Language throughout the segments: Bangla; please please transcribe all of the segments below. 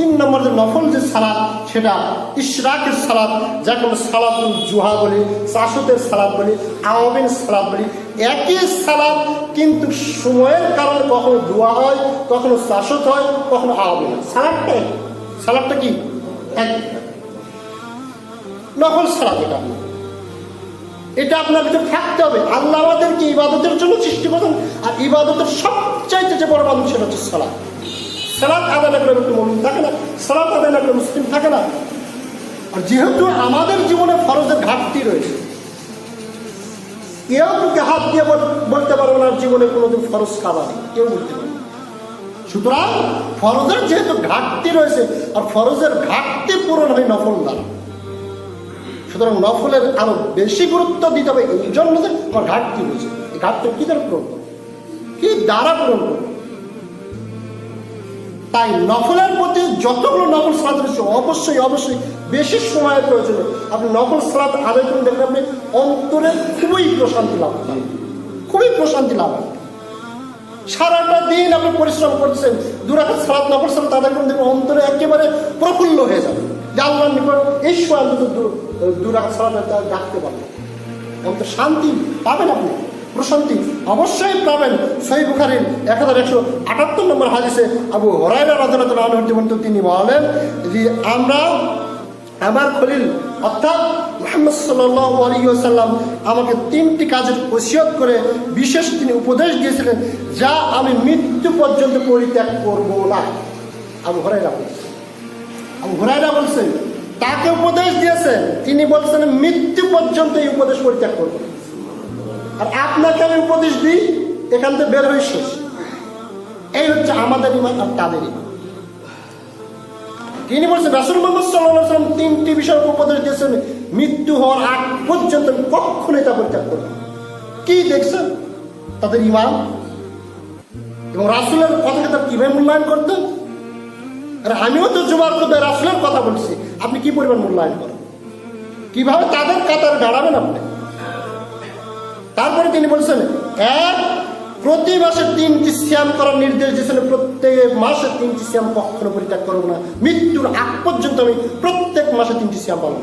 তিন নম্বর যে নফল যে সালাদ, সেটা ইশরাকের সালাদ, যাকে আমরা সালাদুল জুহা বলি, চাষতের সালাদ বলি আওয়ামিন সালাদ বলি। একই সালাদ কিন্তু সময়ের কারণে কখনো দোয়া হয়, কখনো চাষত হয়, কখনো আওয়ামিন হয়। সালাদটা। সালাদটা কি? এক নকল সালাদ এটা। এটা আপনার ভিতরে থাকতে হবে। আল্লাহ আমাদেরকে ইবাদতের জন্য সৃষ্টি করেন আর ইবাদতের সবচাইতে যে বড় মানুষ সেটা হচ্ছে সালাদ। সালাদ আদায় না করে মমিন থাকে না। সালাদ আদায় না করে মুসলিম থাকে না। আর যেহেতু আমাদের জীবনে ফরজের ঘাটতি রয়েছে, কেউ তোকে হাত দিয়ে বলতে পারবে না জীবনে কোনোদিন ফরজ কাদা নেই। কেউ বলতে পারবে সুতরাং ফরজের যেহেতু ঘাটতি রয়েছে, আর ফরজের ঘাটতি পূরণ হয় নফল দ্বারা। সুতরাং নফলের আরও বেশি গুরুত্ব দিতে হবে, এই জন্য যে ঘাটতি রয়েছে এই ঘাটতি কি দ্বারা পূরণ করব কি দ্বারা পূরণ করব? তাই নফলের প্রতি যতগুলো নফল সালাত রয়েছে, অবশ্যই অবশ্যই বেশি সময়ের প্রয়োজন আপনি নফল সালাত আদায় করুন, দেখবেন আপনি অন্তরে খুবই প্রশান্তি লাভ খুবই প্রশান্তি লাভ সারাটা দিন আপনি পরিশ্রম করছেন, দু দুরাকাত সালাত নফল সালাত আদায় করুন, দেখবেন অন্তরে একেবারে প্রফুল্ল হয়ে যাবে। আল্লাহর নিকট এই সময় অন্তত দুরাকাত সালাত ডাকতে পারবেন। অন্তর শান্তি পাবেন আপনি। প্রশান্তি অবশ্যই পাবেন। সহি বুখারির এক হাজার একশো আটাত্তর নম্বর হাদিসে আবু হরাইরা তিনি বলেন যে, আমরা আমার খলিল অর্থাৎ মোহাম্মদ সাল্লাম আমাকে তিনটি কাজের ওসিয়ত করে বিশেষ তিনি উপদেশ দিয়েছিলেন, যা আমি মৃত্যু পর্যন্ত পরিত্যাগ করব না। আবু হরাইরা বলছেন আবু হরাইরা বলছেন তাকে উপদেশ দিয়েছেন তিনি বলছেন, মৃত্যু পর্যন্ত এই উপদেশ পরিত্যাগ করব। আর আপনাকে আমি উপদেশ দিই, এখান থেকে বের হয়ে শেষ। এই হচ্ছে আমাদের ইমান আর তাদের ইমান। তিনি বলছেন, রাসুল মোহাম্মদ সাল্লাম তিনটি বিষয়ের উপদেশ দিয়েছেন, মৃত্যু হওয়ার আগ পর্যন্ত কখনোই তা পরিত্যাগ করব। কি দেখছেন? তাদের ইমান এবং রাসুলের কথাকে তার কীভাবে মূল্যায়ন করতেন আর আমিও তো জুমার খুদে রাসুলের কথা বলছি, আপনি কি পরিমাণ মূল্যায়ন করেন? কীভাবে তাদের কাতার দাঁড়াবেন আপনি? তারপরে তিনি বলছেন, এক, প্রতি মাসে তিনটি শ্যাম করার নির্দেশ দিয়েছেন, প্রত্যেক মাসে তিনটি শ্যাম কখনো পরিত্যাগ করব না। মৃত্যুর আগ পর্যন্ত আমি প্রত্যেক মাসে তিনটি শ্যাম পালন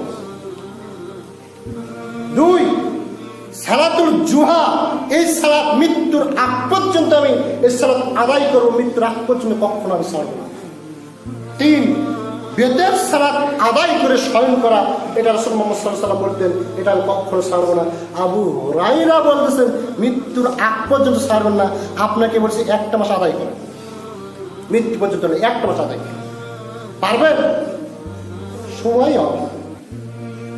দুই, সালাতুল জুহা, এই সালাত মৃত্যুর আগ পর্যন্ত আমি এই সালাত আদায় করব, মৃত্যুর আগ পর্যন্ত কখনো আমি ছাড়বো না। তিন বেদের সালাত আদায় করে স্মরণ করা এটা রসুল মোহাম্মদ বলতেন এটা আমি কখনো ছাড়বো না। আবু রাইরা বলতেছেন মৃত্যুর আগ পর্যন্ত সারবেন না আপনাকে বলছি একটা মাস আদায় করেন। মৃত্যু পর্যন্ত নয়, একটা মাস আদায় করেন। পারবেন? সময় হবে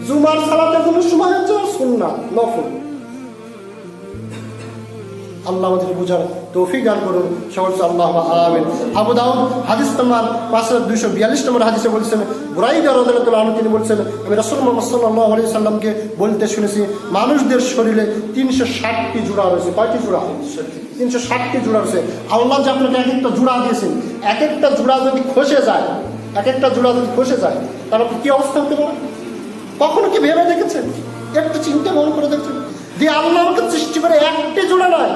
জুমার সালাতের জন্য সময় হচ্ছে সুন্না নফল। আল্লাহ আমাদের বুঝার তৌফিক দান করুন। সকল আল্লাহ আমিন। আবু দাউদ, হাদিস নম্বর পাঁচ হাজার দুইশো বিয়াল্লিশ নম্বর হাদিসে বলছেন, বুরাইদা রদাল্লাহ তিনি বলছেন, আমি রসুল মোহাম্মদ সাল্লাহ আলি সাল্লামকে বলতে শুনেছি, মানুষদের শরীরে তিনশো ষাটটি জোড়া রয়েছে। কয়টি জোড়া? তিনশো ষাটটি জোড়া রয়েছে। আল্লাহ যে আপনাকে এক একটা জোড়া দিয়েছেন, এক একটা জোড়া যদি খসে যায়, এক একটা জোড়া যদি খসে যায়, তাহলে কি অবস্থা হতে পারে? কখনো কি ভেবে দেখেছেন? একটু চিন্তা মন করে দেখছেন? যে আল্লাহ আমাকে সৃষ্টি করে একটি জোড়া নয়,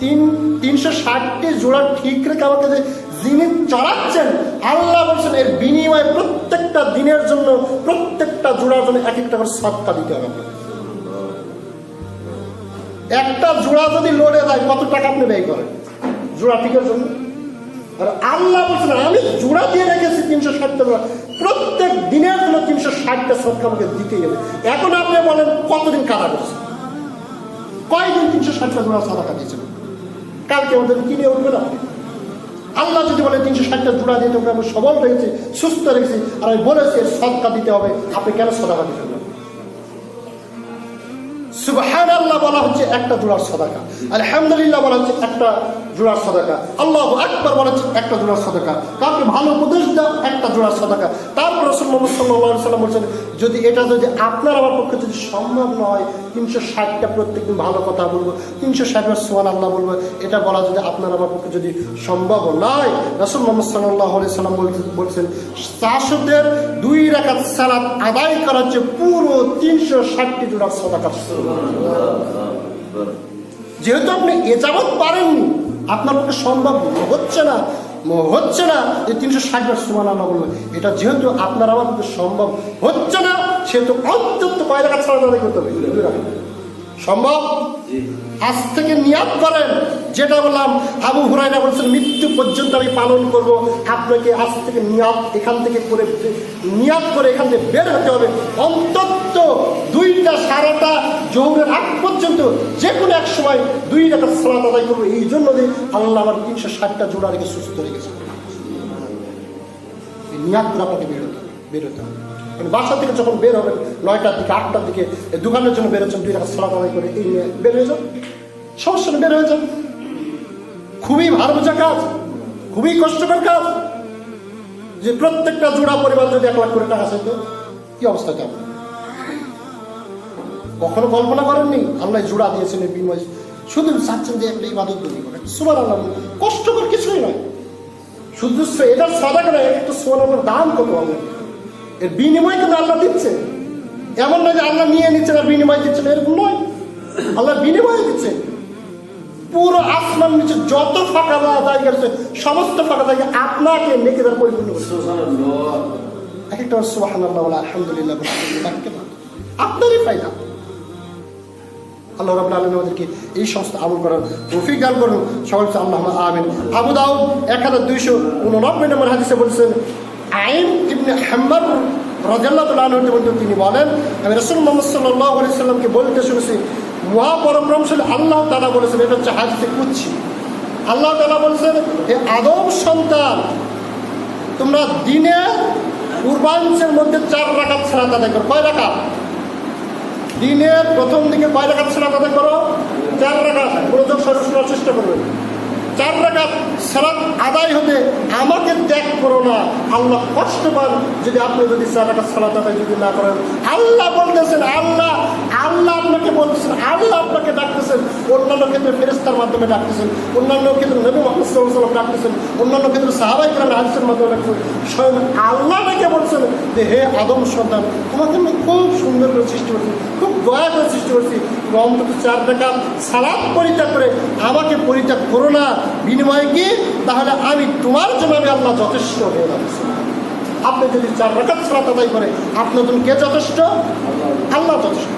তিন, তিনশো ষাটটি জোড়া ঠিক রেখে আমাকে যে যিনি চড়াচ্ছেন, আল্লাহ বলছেন, এর বিনিময়ে প্রত্যেকটা দিনের জন্য, প্রত্যেকটা জোড়ার জন্য এক একটা করে সৎকা দিতে হবে একটা জোড়া যদি লড়ে যায়, কত টাকা আপনি ব্যয় করেন? জোড়া ঠিকের জন্য? আর আল্লাহ বলছেন, আমি জোড়া দিয়ে রেখেছি তিনশো ষাটটা জোড়া। প্রত্যেক দিনের জন্য তিনশো ষাটটা সৎকা আমাকে দিতেই হবে। এখন আপনি বলেন, কতদিন কাদা করছেন কয়দিন তিনশো ষাটটা জোড়া সাদাকা দিয়েছিল? কালকে আমাদের কিনে উঠবে না। আল্লাহ যদি বলে তিনশো ষাটটা জোড়া দিয়ে তোমরা সবল রেখেছি সুস্থ রেখেছি আর আমি বলেছি সদকা দিতে হবে। আপনি কেন সদাকা দিতে সুবহান আল্লাহ বলা হচ্ছে একটা জোড়ার সদাকা। আলহামদুলিল্লাহ বলা হচ্ছে একটা জোড়ার সদাকা। আল্লাহ আকবর বলা হচ্ছে একটা জোড়ার সদাকা। কাউকে ভালো উপদেশ দাও, একটা জোড়ার সদাকা। তারপর রসুল মোহাম্মদ সাল্লাম বলছেন, যদি এটা যদি আপনার আমার পক্ষে যদি সম্ভব নয়, তিনশো ষাটটা প্রত্যেকদিন ভালো কথা বলব, তিনশো ষাটবার সোয়ান আল্লাহ বলব, এটা বলা যদি আপনার আমার পক্ষে যদি সম্ভব নয়। রসুল মোহাম্মদ সাল্লাহ সাল্লাম বলছেন- চাষদের দুই রাকাত সালাত আদায় করা হচ্ছে পুরো তিনশো ষাটটি জোড়ার সদাকা যেহেতু আপনি এ যাবৎ পারেননি, আপনার পক্ষে সম্ভব হচ্ছে না হচ্ছে না যে তিনশো ষাট বার সুমান আল্লাহ বলবে এটা যেহেতু আপনার আমার সম্ভব হচ্ছে না, সেহেতু অন্তত কয় টাকা ছাড়া দাঁড়িয়ে করতে হবে। সম্ভব? আজ থেকে নিয়াদ করেন যেটা বললাম আবু হুরাইরা বলছেন মৃত্যু পর্যন্ত আমি পালন করব। আপনাকে আজ থেকে নিয়াদ এখান থেকে করে নিয়াত করে এখান থেকে বের হতে হবে। অন্তত দুইটা সারাটা জৌরের আগ পর্যন্ত যে কোনো এক সময় দুই টাকা সালাত আদায় করব। এই জন্য যে আল্লাহ আমার তিনশো ষাটটা জোড়া রেখে সুস্থ রেখেছে নিয়াত করে আপনাকে বের হতে হবে বের হতে হবে। বাসা থেকে যখন বের হবেন, নয়টার দিকে, আটটার দিকে দোকানের জন্য বেরোচ্ছেন দুই টাকা সালাত আদায় করে এই নিয়ে বের হয়ে যান। সমস্যা বের হয়ে যান। খুবই ভালো বোঝা কাজ, খুবই কষ্টকর কাজ। যে প্রত্যেকটা জোড়া পরিবার যদি এক লাখ করে টাকা চাইতো, কি অবস্থা কেমন কখনো কল্পনা করেননি? আল্লাহ জোড়া দিয়েছেন এই বিনিময় শুধু চাচ্ছেন যে একটা ইবাদত তৈরি করে সুবার আল্লাহ কষ্টকর কিছুই নয়। শুধু এটার সাদা করে একটু সোনার দাম কত হবে? এর বিনিময় কিন্তু আল্লাহ দিচ্ছে। এমন নয় যে আল্লাহ নিয়ে নিচ্ছে না বিনিময় দিচ্ছেন এরকম নয়। আল্লাহ বিনিময় দিচ্ছে। পুরো আসমান নিচে যত ফাঁকা জায়গা আছে সমস্ত ফাঁকা জায়গা আপনাকে নেকেদার পরিপূর্ণ এক একটা বলে আলহামদুলিল্লাহ। আপনারই ফায়দা। আল্লাহ রাবুল আলম আমাদেরকে এই সমস্ত আমল করার তৌফিক দান করুন। সকল আল্লাহ আমিন। আবু দাউদ এক হাজার দুইশো উননব্বই নম্বর হাদিসে বলছেন আইন ইবনে হাম্মার রাজাল্লাহ আনহতে বলতে তিনি বলেন, আমি রসুল মোহাম্মদ সাল্লাহ আলি সাল্লামকে বলতে শুনেছি, মহাপরক্রমশালী আল্লাহ তালা বলেছেন, এটা হচ্ছে হাদিসে কুচ্ছি আল্লাহ তালা বলছেন, হে আদম সন্তান, তোমরা দিনে পূর্বাংশের মধ্যে চার রাখাত ছাড়া আদায় করো। কয় রাখাত দিনের প্রথম দিকে কয় রাখাত ছাড়া আদায় করো? চার রাখাত মনোযোগ শোনার চেষ্টা করবেন চার রাখাত সালাত আদায় হতে আমাকে ত্যাগ করো না। আল্লাহ কষ্ট পান যদি আপনি যদি চার রাখাত সালাত আদায় যদি না করেন। আল্লাহ বলতেছেন, আল্লাহ আল্লাহ আপনাকে বলতেছেন, আল্লাহ আপনাকে ডাকতেছেন। অন্যান্য ক্ষেত্রে ফেরেস্তার মাধ্যমে ডাকতেছেন, অন্যান্য ক্ষেত্রে নবী মোহাম্মদ ডাকতেছেন, অন্যান্য ক্ষেত্রে সাহাবাই কেরাম হাদিসের মাধ্যমে ডাকতেছেন। স্বয়ং আল্লাহ ডেকে বলছেন যে, হে আদম সন্তান, তোমাকে আমি খুব সুন্দর করে সৃষ্টি করছি, খুব দয়া করে সৃষ্টি করছি। অন্তত চার টাকা সালাদ পরিত্যাগ করে আমাকে পরিত্যাগ করো না, বিনিময়ে কি? তাহলে আমি তোমার জন্য আমি আল্লাহ যথেষ্ট হয়ে যাচ্ছি। আপনি যদি চার রাকাত সালাত আদায় করে আপনার জন্য কে যথেষ্ট? আল্লাহ যথেষ্ট।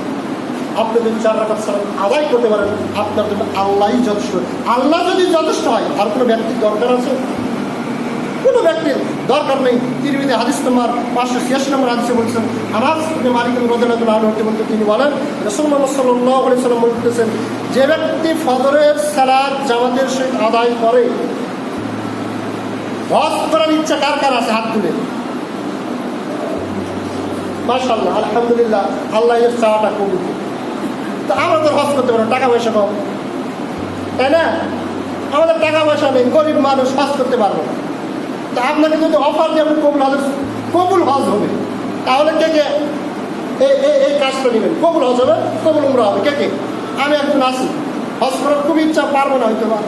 আপনি যদি চার রাকাত সালাত আদায় করতে পারেন, আপনার জন্য আল্লাহই যথেষ্ট। আল্লাহ যদি যথেষ্ট হয়, আর কোনো ব্যক্তির দরকার আছে? কোনো ব্যক্তির দরকার নেই। তিরমিতে হাদিস নম্বর পাঁচশো ছিয়াশি নম্বর হাদিসে বলছেন আনাস ইবনে মালিক রদিয়াল্লাহু আনহু হতে বলতে তিনি বলেন রাসূল সাল্লাম বলতেছেন, যে ব্যক্তি ফদরের সালাত জামাতের সহিত আদায় করে, হজ করার ইচ্ছা কার কার আছে? হাত তুলে। মাশাআল্লাহ, আলহামদুলিল্লাহ, আল্লাহ এর চাওয়াটা কবুল। তো আমরা তো হজ করতে পারব টাকা পয়সা কম। তাই না? আমাদের টাকা পয়সা নেই, গরিব মানুষ হজ করতে পারব না। তা আপনাকে যদি অফার দিয়ে আপনি কবুল হজ কবুল হজ হবে। তাহলে কে কে? এই এই কাজটা নেবেন। কবুল হজ হবে, কবুল উমরা হবে। কে কে? আমি একজন আছি। হজ করার খুব ইচ্ছা, পারব না হয়তো বা।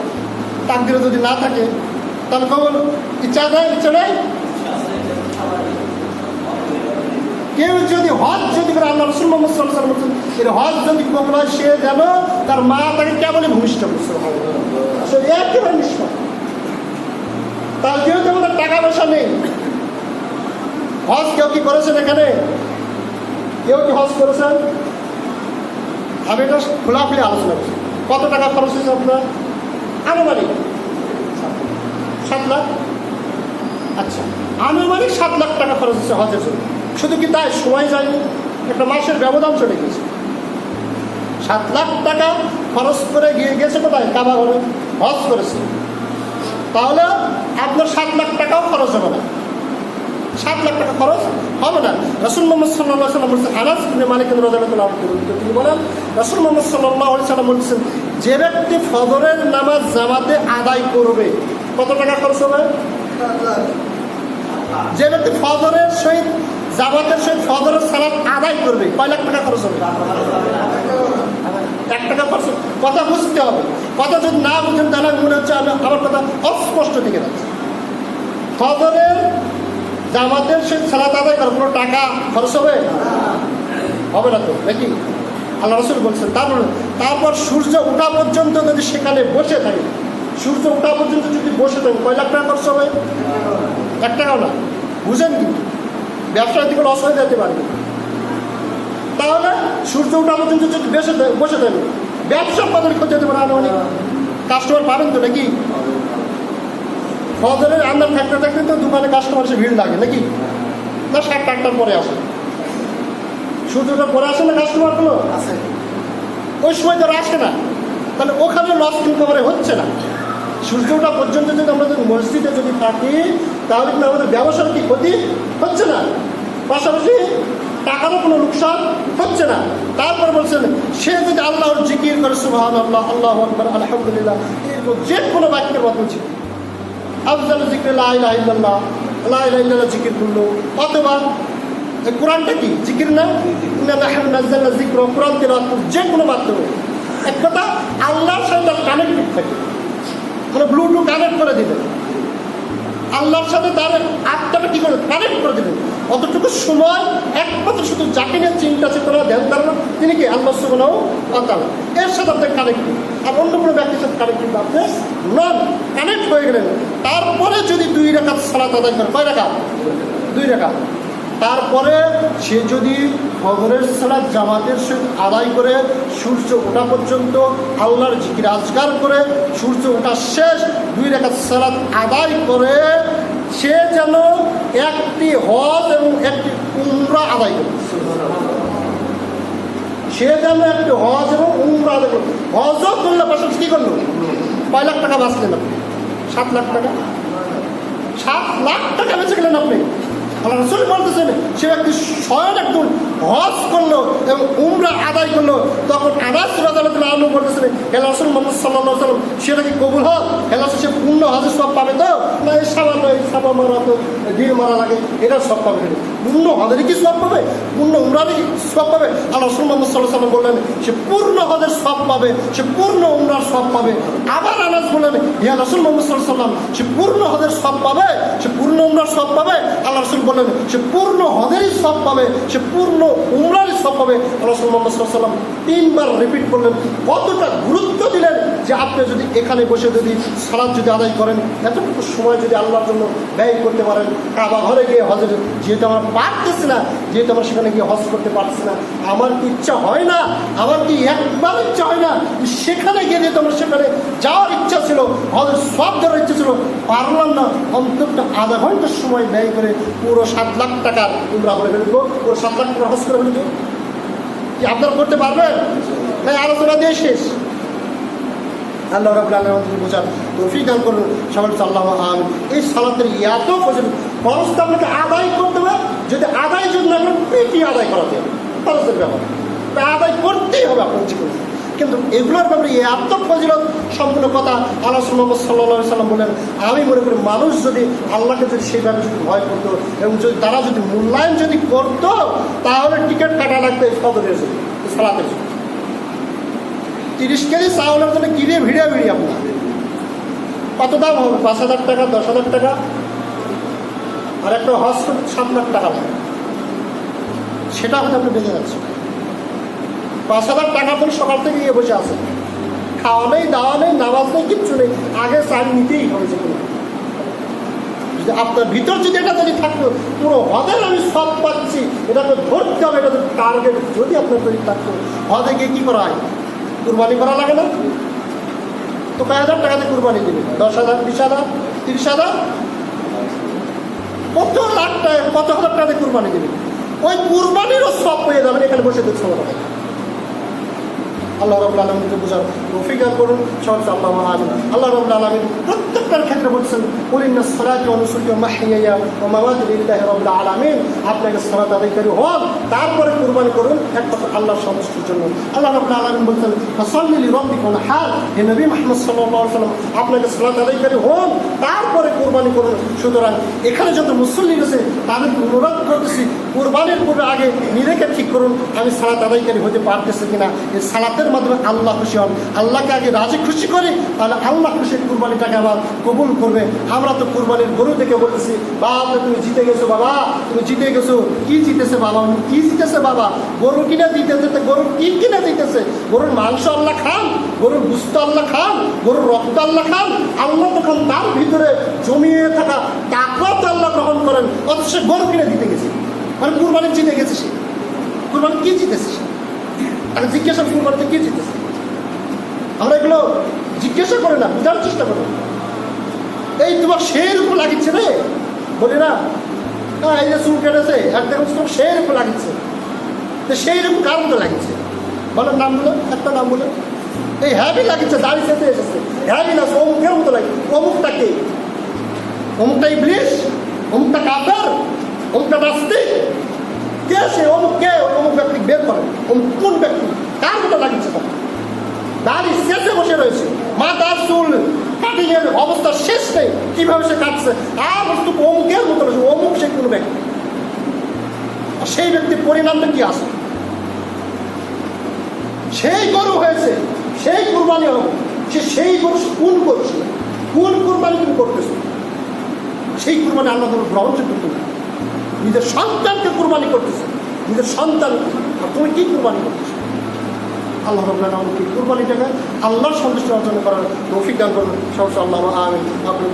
তাকদিরে যদি না থাকে, তাহলে কবুল। ইচ্ছা নেই ইচ্ছা নেই? কেউ যদি হজ যদি করে, আল্লাহ রসুল মোহাম্মদ সাল্লাহ এর হজ যদি কবুল হয়, সে যেন তার মা তাকে কেবলই ভূমিষ্ঠ করছে একেবারে তার যেহেতু আমাদের টাকা পয়সা নেই। হজ কেউ কি করেছেন এখানে? কেউ কি হজ করেছেন? আমি এটা খোলাখুলি আলোচনা করছি। কত টাকা খরচ হয়েছে আপনার? আনুমানিক। সাত লাখ? আচ্ছা আনুমানিক সাত লাখ টাকা খরচ হচ্ছে হজের জন্য। শুধু কি তাই সময় যায়নি? একটা মাসের ব্যবধান চলে গেছে সাত লাখ টাকা খরচ করে গিয়ে গেছে কোথায়? কাবা ঘরে। হজ করেছে। তাহলে আপনার সাত লাখ টাকাও খরচ হবে না। সাত লাখ টাকা খরচ হবে না। রসুল মোহাম্মদ সাল্লাহ সাল্লাম বলছেন আনাস ইবনে মালিক তিনি বলেন, রসুল মোহাম্মদ সাল্লাহ সাল্লাম বলছেন, যে ব্যক্তি ফজরের নামাজ জামাতে আদায় করবে, কত টাকা খরচ হবে? যে ব্যক্তি ফজরের সহিত, জামাতের সহিত ফজরের সালাত আদায় করবে, কয় লাখ টাকা খরচ হবে? এক টাকা। কথা বুঝতে হবে। কথা যদি না বুঝেন, তাহলে মনে হচ্ছে আমি আমার কথা অস্পষ্ট দিকে যাচ্ছে। ফজরের জামাতের সে সালাত আদায় করার কোনো টাকা খরচ হবে? হবে না তো, নাকি? আল্লাহ রসুল বলছেন তারপর তারপর সূর্য ওঠা পর্যন্ত যদি সেখানে বসে থাকে, সূর্য ওঠা পর্যন্ত যদি বসে থাকেন কয় লাখ টাকা খরচ হবে? এক টাকাও না। বুঝেন কি? ব্যবসার দিকে লস হয়ে যেতে পারবে তাহলে সূর্য ওঠা পর্যন্ত যদি বেসে বসে থাকেন কদর ক্ষতি হতে পারে আনুমানিক কাস্টমার পাবেন তো নাকি? ফজরের আন্দার থাকতে থাকতে তো দোকানে কাস্টমার এসে ভিড় লাগে নাকি? না সাতটা আটটার পরে আসে। সূর্যটার পরে আসে না কাস্টমারগুলো আছে ওই সময় তো আসে না। তাহলে ওখানে লস ইনকামারে হচ্ছে না। সূর্য ওঠা পর্যন্ত যদি আমরা যদি মসজিদে যদি থাকি তাহলে কিন্তু আমাদের ব্যবসার কি ক্ষতি হচ্ছে না? পাশাপাশি টাকারও কোনো লোকসান হচ্ছে না। তারপরে বলছেন, সে যদি আল্লাহর জিকির করে সুবহান আল্লাহ আল্লাহ আলহামদুলিল্লাহ যে কোনো বাক্যের মতন ছিল আফজাল জিকির লাই লাই ইল্লাল্লাহ লাই লাই ইল্লাল্লাহ জিকির করল। অথবা কোরআনটা কি? জিকির না? যিকর, কোরআন তেলাওয়াত যে কোনো মাধ্যমে। এক কথা আল্লাহর সাথে তার কানেক্টেড থাকে। মানে ব্লুটুথ কানেক্ট করে দিবেন আল্লাহর সাথে তার আত্মাটা কি করে? কানেক্ট করে দেবেন অতটুকু সময় একমাত্র শুধু যাকে নিয়ে চিন্তা চেতনা ধ্যান ধারণা, তিনি কি আল্লাহ সুবনাও আতাল এর সাথে আপনি কানেক্ট আর অন্য কোনো ব্যক্তির সাথে কানেক্ট কিন্তু আপনি নন কানেক্ট হয়ে গেলেন, তারপরে যদি দুই রেখা সালাত আদায় করে কয় রেখা দুই রেখা তারপরে সে যদি খবরের সালাদ জামাতের সহিত আদায় করে, সূর্য ওঠা পর্যন্ত আল্লাহর জিকির আজগার করে, সূর্য ওঠা শেষ, দুই রেখা সালাদ আদায় করে সে যেন একটি হজ এবং একটি উমরা আদায় করে। সে যেন একটি হজ এবং উমরা আদায় করে। হজও করলে পাশাপাশি কী করল? কয় লাখ টাকা বাঁচলেন আপনি? সাত লাখ টাকা? সাত লাখ টাকা বেঁচে গেলেন আপনি। আল্লাহ রসুল বলতেছেন, সে ব্যক্তি স্বয়ং একজন হজ করল এবং উমরা আদায় করল। তখন আনাস রাজালত আলু বলতেছেন হেলা রসুল মোহাম্মদ সাল্লাহ সাল্লাম সেটা কি কবুল হোক? হেলা সে পূর্ণ হজের সব পাবে তো? না, এই সামান্য এই সাবা মারা তো ঢিল মারা লাগে এটা সব পাবে। পূর্ণ হজেরই কি সব পাবে? পূর্ণ উমরারই সব পাবে? আল্লাহ রসুল মোহাম্মদ সাল্লাহ সাল্লাম বললেন, সে পূর্ণ হজের সব পাবে, সে পূর্ণ উমরার সব পাবে। আবার আনাস বললেন, ইয়া রসুল মোহাম্মদ সাল্লাহ সাল্লাম সে পূর্ণ হজের সব পাবে, সে পূর্ণ উমরার সব পাবে। আল্লাহ রসুল বললেন, সে পূর্ণ হজেরই সব পাবে, সে পূর্ণ উমরারই সব পাবে। আল্লাহ রসুল মোহাম্মদ সাল্লাহ সাল্লাম তিনবার রিপিট করলেন কতটা গুরুত্ব দিলেন যে আপনি যদি এখানে বসে যদি সালাদ যদি আদায় করেন, এতটুকু সময় যদি আল্লাহর জন্য ব্যয় করতে পারেন, কাবা ঘরে গিয়ে হজের যেহেতু আমরা পারতেছি না, যেহেতু আমরা সেখানে গিয়ে হজ করতে পারছি না, আমার কি ইচ্ছা হয় না? আমার কি একবার ইচ্ছা হয় না? সেখানে গিয়ে যেহেতু আমার সেখানে যাওয়ার ইচ্ছা ছিল, হজের সব ধরার ইচ্ছা ছিল, পারলাম না। অন্তত আধা ঘণ্টার সময় ব্যয় করে পুরো সাত লাখ টাকা উমরা করে ফেলব। পুরো সাত লাখ টাকা হজ করে ফেলব। কি আপনারা করতে পারবেন? তাই আলোচনা দিয়ে শেষ। আল্লাহ রাবুল আল্লাহ বোঝার তৌফিক দান করুন। সবাই সাল্লাহ আমিন এই সালাতের এত ফজিল খরচ তো আপনাকে আদায় করতে হবে। যদি আদায় যদি না করেন, প্রীতি আদায় করাতে হবে। খরচের ব্যাপার। তা আদায় করতেই হবে আপনার জীবনে। কিন্তু এগুলোর ব্যাপারে এত ফজিলত, সম্পূর্ণ কথা আল্লাহ মোহাম্মদ সাল্লাহ সাল্লাম বলেন, আমি মনে করি মানুষ যদি আল্লাহকে যদি সেইভাবে যদি ভয় করতো এবং যদি তারা যদি মূল্যায়ন যদি করতো, তাহলে টিকিট কাটা লাগতো এই ফজরের জন্য সালাতের জন্য। তিরিশ কেজি চাউলের জন্য কিনে ভিড়ে ভিড়ি আপনার কত দাম হবে? পাঁচ হাজার টাকা, দশ হাজার টাকা? আর একটা হজ সাত লাখ টাকা লাগে সেটা হয়তো আপনি বেঁচে যাচ্ছে পাঁচ হাজার টাকা পরে সকাল থেকে গিয়ে বসে আছে খাওয়া নেই, দাওয়া নেই, নামাজ নেই, কিচ্ছু নেই। আগে চাল নিতেই যদি আপনার ভিতর যদি এটা যদি থাকতো, পুরো হদের আমি সব পাচ্ছি। এটা তো ধরতে হবে এটা টার্গেট যদি আপনার তৈরি থাকতো হদে গিয়ে কী করা হয়? কুরবানি করা লাগে না। তো কয় হাজার টাকাতে কুরবানি দিবে? দশ হাজার, বিশ হাজার, তিরিশ হাজার? কত লাখ টাকা, কত হাজার টাকা টাকাতে কুরবানি দিবে? ওই কুরবানিরও সব পেয়ে যাবেন, এখানে বসে দেখছ আল্লাহ রবুল্লা আলমকে বোঝার রফিকার করুন সব আল্লাহ আল্লাহ রবুল্লা আলমিন প্রত্যেকটার উলিন্না সরাজ অনুসূর্য মাহিয়া ও মামাজ ইল্লাহ রবুল্লা আলমিন আপনাকে সরাত আদায়কারী হন তারপরে কুরবানি করুন একমাত্র আল্লাহর সমষ্টির জন্য। আল্লাহ রবুল্লা আলমিন বলছেন, ফসল্লি রব্বি কোন হার হে নবী মাহমদ সাল্লাহ সাল্লাম আপনাকে সরাত আদায়কারী হন তারপরে কুরবানি করুন। সুতরাং এখানে যত মুসল্লি রয়েছে তাদেরকে অনুরোধ করতেছি, কোরবানির পূর্বে আগে নিজেকে ঠিক করুন, আমি সালাত আদায়কারী হতে পারতেছি কিনা? এই সালাতের মাধ্যমে আল্লাহ খুশি হন। আল্লাহকে আগে রাজি খুশি করে, তাহলে আল্লাহ খুশি কোরবানিটাকে আবার কবুল করবে। আমরা তো কোরবানির গরু থেকে বলতেছি বাবা তুমি জিতে গেছো বাবা, তুমি জিতে গেছো। কি জিতেছে বাবা? কি জিতেছে বাবা? গরু কিনে দিতেছে তো গরু কি কিনে দিতেছে? গরুর মাংস আল্লাহ খান, গরুর গুস্ত আল্লাহ খান, গরুর রক্ত আল্লাহ খান। আল্লাহ তখন তার ভিতরে জমিয়ে থাকা টাকা তো আল্লাহ গ্রহণ করেন। অথচ গরু কিনে দিতে গেছে। মানে কুরবানি জিতে গেছে সে। কুরবানি কি জিতেছে সে? তাকে জিজ্ঞাসা কুরবানিতে কি জিতেছে? আমরা এগুলো জিজ্ঞাসা করে না, বোঝার চেষ্টা করো এই তোমার সেই উপর লাগিচ্ছে রে। বলি না হ্যাঁ এই যে চুল কেটেছে, এক দেখুন তোমার সেই লাগিচ্ছে। তো সেই রকম কার তো লাগিচ্ছে? বলো নাম বলো, একটা নাম বলো। এই হ্যাভি লাগিচ্ছে, দাড়ি চেতে এসেছে। হ্যাভি না, অমুকের মতো লাগে অমুকটা কে? অমুকটা ইবলিশ? অমুকটা কাফের? অমুকটা নাস্তিক? কে সে? অমুক কে? অমুক ব্যক্তি বের করে। অমুক কোন ব্যক্তি? কার মতো লাগিচ্ছে তার? দাড়ি শেষে বসে রয়েছে। মাথার চুল কাটিং অবস্থা শেষ নেই। কীভাবে সে কাটছে? আর বস্তু অমুকের মতো রয়েছে অমুক সে কোনো ব্যক্তি। আর সেই ব্যক্তির পরিণামটা কি আসে সেই গরু হয়েছে, সেই কুরবানি হবে সে সেই গরু কোন করছে কোন কুরবানি তুমি করতেছো? সেই কুরবানি আল্লাহ তোমার গ্রহণযোগ্য তুমি নিজের সন্তানকে কুরবানি করতেছে। নিজের সন্তান তুমি কি কুরবানি করতেছো? আল্লাহ রবুল্লাহ আমাকে কুরবানিটাকে আল্লাহর সন্তুষ্ট অর্জন করার তৌফিক দান করুন। সরস আল্লাহ আমি আপনি